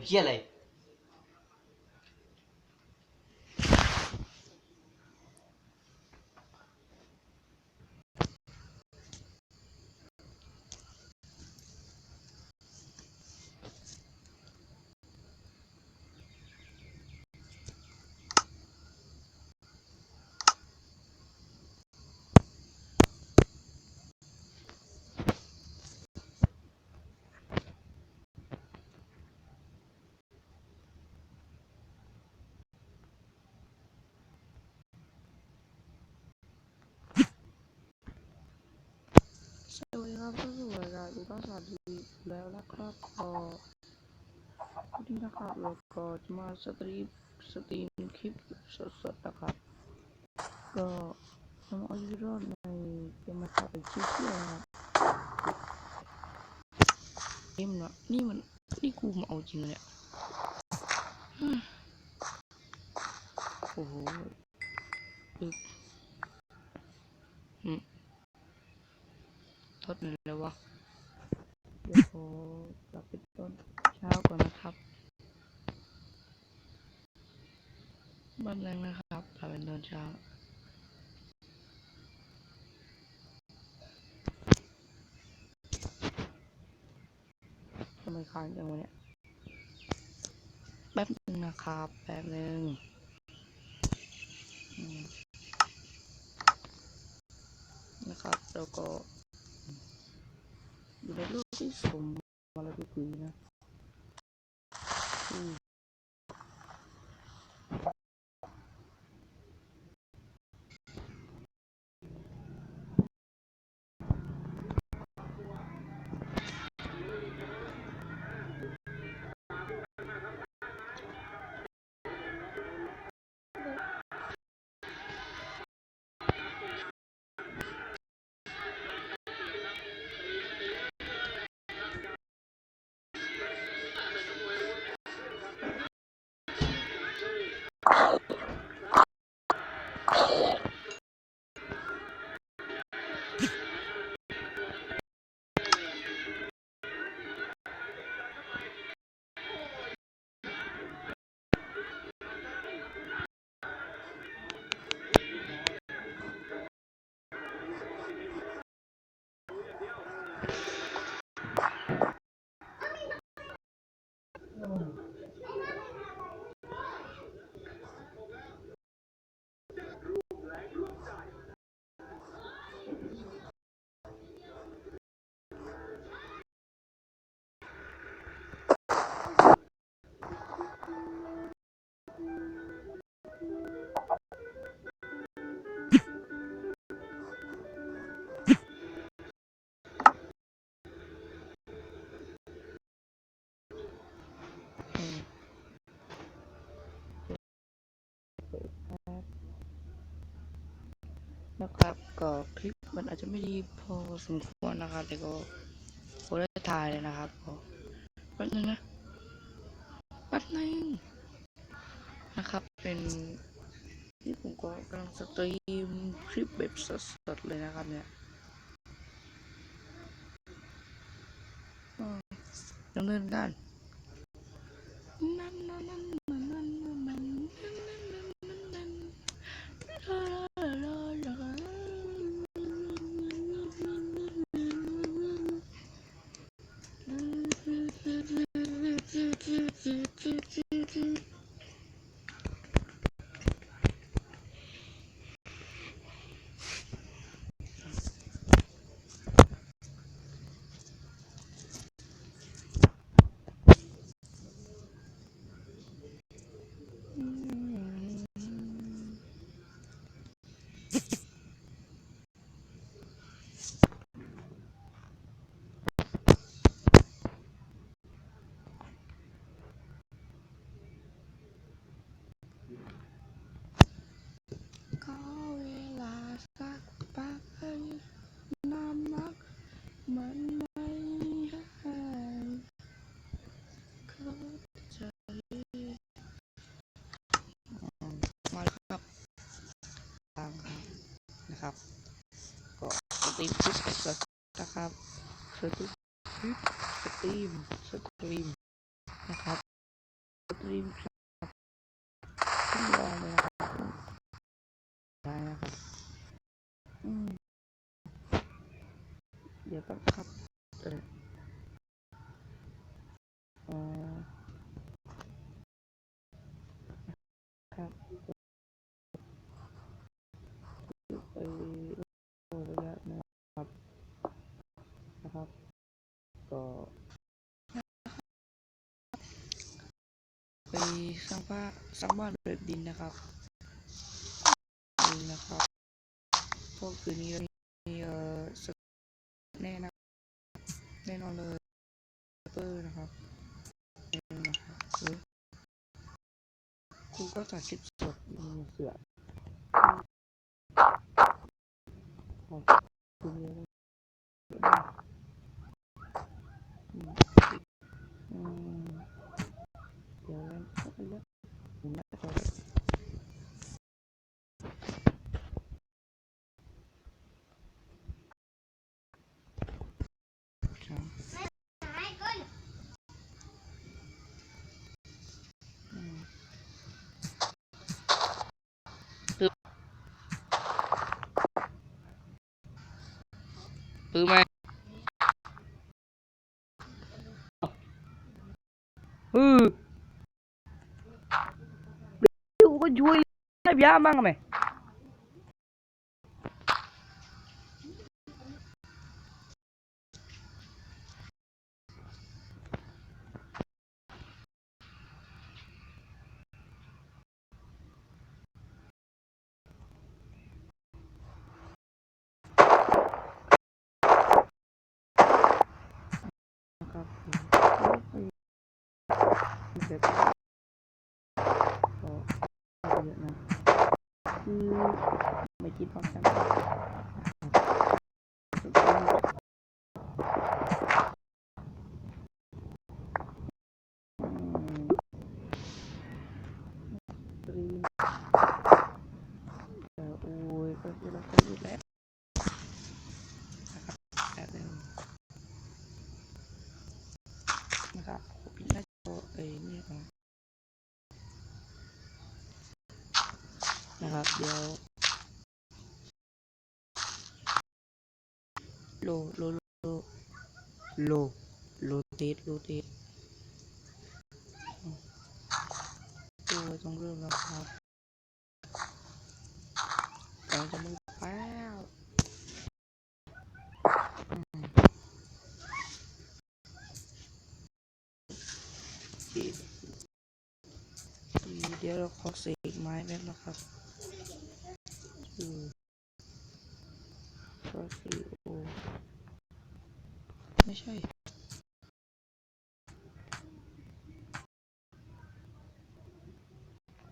Viel. สวัสดีครับเข้าสู่รายการอุตสาหดีแล้วนะครับก็วันนี้นะครับเราก็จะมาสตรีมสตรีมคลิปสดๆนะครับ ก็ทำเอาชีวิตรอดในเกมมาครับเป็นชื่อเที่ยวนะครับเกมนะนี่มันนี่กูมาเอาจริงเลยเนี่ยโอ้โหอึ๊บอืม ทดเลยเลยวะเดี๋ยวขอกลับไปต้นเช้าก่อนนะครับบ้านแรงนะครับกลับเป็นตอนเช้าทำไมค้างจังวะเนี่ยแป๊บนึงนะครับ แป๊บนึงนะครับแล้วก็ ci sono la pepina นะครับก็คลิปมันอาจจะไม่ดีพอสมควรนะครับ แต่ก็ผมได้ถ่ายเลยนะครับก็แป๊บนึงนะแป๊บนึง นะครับ เป็นที่ผมก็กำลังสตรีมคลิปแบบสดๆเลยนะครับเนี่ยดำเนินการนั่นนั่นนั่นนั่นนั่นนั่นนั่น ขอเวลาสักพักให้น้ำมักมันไม่หายเข้าใจมาแล้วครับตามครับ นะครับ ก็สตรีมคลิปสดๆนะครับสตรีมสตรีมสตรีมนะครับรีบครับขึ้นรอเลยนะครับได้นะครับอืมเดี๋ยวแป๊บ ก็ไปสร้างบ้านสร้างบ้านแบบดินนะครับดินนะครับพวกคืนนี้เรามีเอ่อสแน่นะแน่นอนเลยเปอร์นะครับนี่นะครับเฮ้ยครูก็จัดคลิปสดมีเสือครับคืนนี้เราอืมเดี๋ยวเล่นเข้าไปแล้วผมน่าจะ พ อแล้วครับอืมปึ๊ แบบก็เยอะนะคือไม่คิดพร้อมกันตรีมแต่โอ้ยก็คือเราก็รู้แล้วนะครับแต่เร็วนะครับผมน่า จะเอ้ยนี่ก่อนนะครับเดี๋ยวโลโลโลโลโลเตสโลเตสโอ้ยต้องเริ่มแล้วครับกำลังจะมือแล้วอืมอีกอีก เดี๋ยวเราขอเสกไม้แป๊บนะครับอือก็คือโอไม่ใช่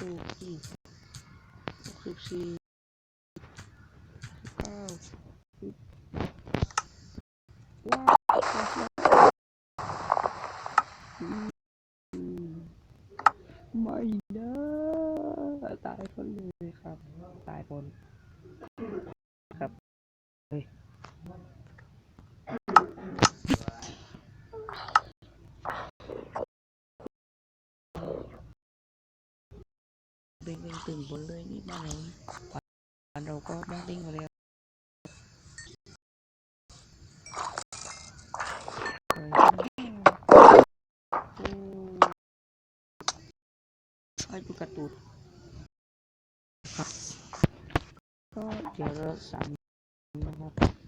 หกสิบหกสิบสี่เก้าสิบว้าวอืมไม่นะตายคนเลยครับ ตายคนครับเฮ้ยเบ่งเบ่งตื่นบนเลยนี่บ้านเราบ้านเราก็บ้านดิ้งมาแล้วเออโอ้ไฟดูการ์ตูนครับ ก็เดี๋ย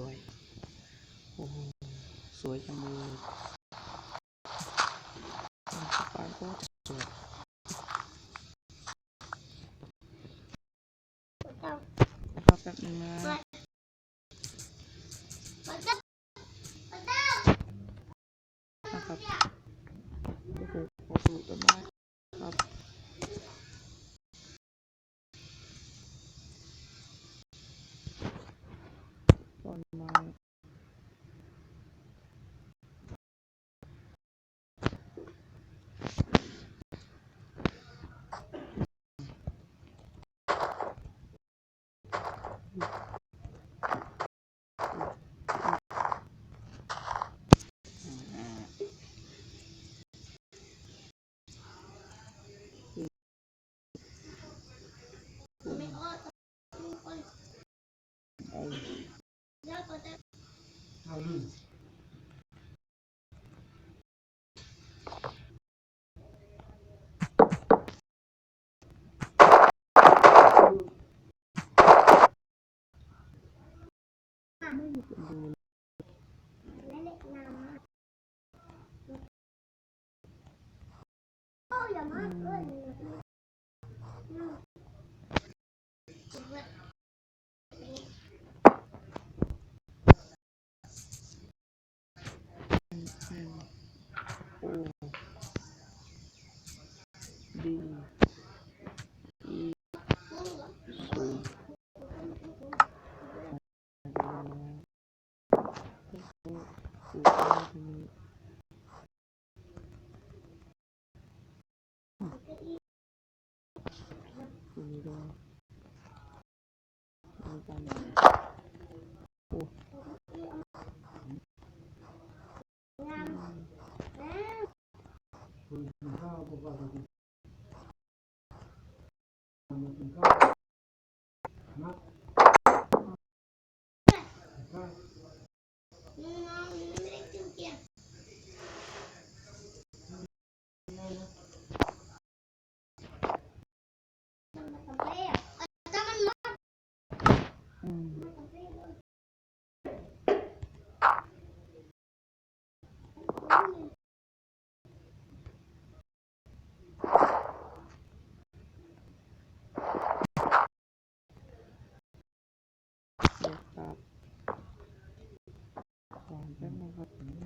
สวย โอ้โห สวยจังเลยปลาโคตรสวยรอแบบนี้ everyone. Đá 个